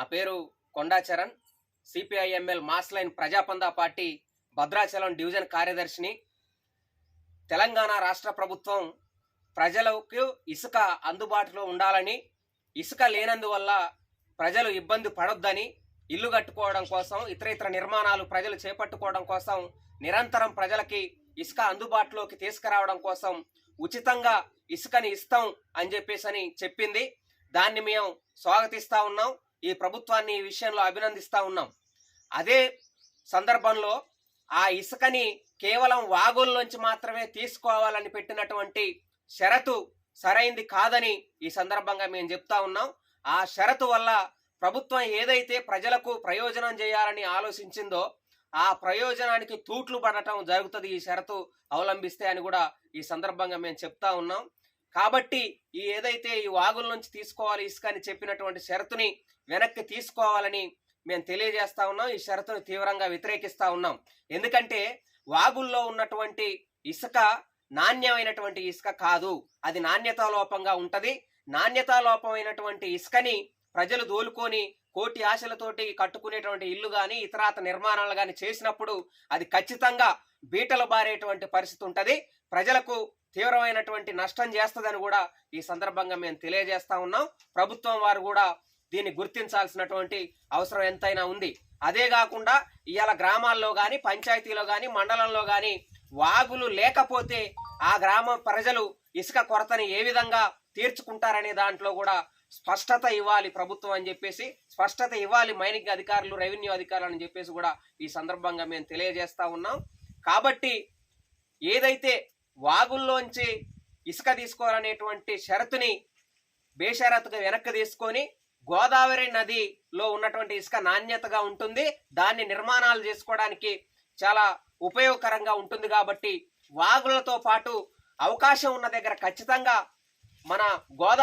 నా పేరు Kondacharan CPIML mass line Prajapantha party Bhadrachalam division కార్యదర్శిని. Telangana రాష్ట్ర ప్రభుత్వం ప్రజలకు ఇసుక అందుబాటులో ఉండాలని ఇసుక లేనందువల్ల ప్రజలు ఇబ్బంది పడొద్దని ఇల్లు కట్టుకోవడం కోసం ఇతర ఇతర నిర్మాణాలు ప్రజలు చేపట్టుకోవడం కోసం నిరంతరం ప్రజలకి ఇసుక అందుబాటులోకి తీసుకురావడం కోసం ఉచితంగా ఇసుకని ఇస్తాం అని చెప్పేసి అని చెప్పింది. దాన్ని మేము స్వాగతిస్తూ ఉన్నాం. ఈ ప్రభుత్వాన్ని ఈ విషయంలో అభినందిస్తూ ఉన్నాం. అదే సందర్భంలో ఆ ఇసుకని కేవలం వాగుల్లోంచి మాత్రమే తీసుకోవాలని పెట్టినటువంటి షరతు సరైంది కాదని ఈ సందర్భంగా మేము చెప్తా ఉన్నాం. ఆ షరతు వల్ల ప్రభుత్వం ఏదైతే ప్రజలకు ప్రయోజనం చేయాలని ఆలోచించిందో ఆ ప్రయోజనానికి తూట్లు పడటం జరుగుతుంది ఈ షరతు అవలంబిస్తే అని కూడా ఈ సందర్భంగా మేము చెప్తా ఉన్నాం. కాబట్టి ఈ ఏదైతే ఈ వాగుల నుంచి తీసుకోవాలి ఇసుక అని చెప్పినటువంటి షరతుని వెనక్కి తీసుకోవాలని మేము తెలియజేస్తా ఉన్నాం. ఈ షరతును తీవ్రంగా వ్యతిరేకిస్తా ఉన్నాం. ఎందుకంటే వాగుల్లో ఉన్నటువంటి ఇసుక నాణ్యమైనటువంటి ఇసుక కాదు. అది నాణ్యతా లోపంగా ఉంటది. నాణ్యతా లోపమైనటువంటి ఇసుకని ప్రజలు దోలుకొని కోటి ఆశలతోటి కట్టుకునేటువంటి ఇల్లు కానీ ఇతరాత నిర్మాణాలు కానీ చేసినప్పుడు అది ఖచ్చితంగా బీటలు బారేటువంటి పరిస్థితి ఉంటుంది. ప్రజలకు తీవ్రమైనటువంటి నష్టం చేస్తుందని కూడా ఈ సందర్భంగా మేము తెలియజేస్తా ఉన్నాం. ప్రభుత్వం వారు కూడా దీన్ని గుర్తించాల్సినటువంటి అవసరం ఎంతైనా ఉంది. అదే కాకుండా ఇవాళ గ్రామాల్లో కానీ పంచాయతీలో కానీ మండలంలో కానీ వాగులు లేకపోతే ఆ గ్రామ ప్రజలు ఇసుక కొరతని ఏ విధంగా తీర్చుకుంటారనే దాంట్లో కూడా స్పష్టత ఇవ్వాలి ప్రభుత్వం అని చెప్పేసి స్పష్టత ఇవ్వాలి మైనింగ్ అధికారులు రెవెన్యూ అధికారులు అని చెప్పేసి కూడా ఈ సందర్భంగా మేము తెలియజేస్తా ఉన్నాం. కాబట్టి ఏదైతే వాగుల్లోంచి ఇసుక తీసుకోవాలనేటువంటి షరతుని బేషరతుగా వెనక్కి తీసుకొని గోదావరి నదిలో ఉన్నటువంటి ఇసుక నాణ్యతగా ఉంటుంది. దాన్ని నిర్మాణాలు చేసుకోవడానికి చాలా ఉపయోగకరంగా ఉంటుంది కాబట్టి వాగులతో పాటు అవకాశం ఉన్న దగ్గర ఖచ్చితంగా మన గోదావరి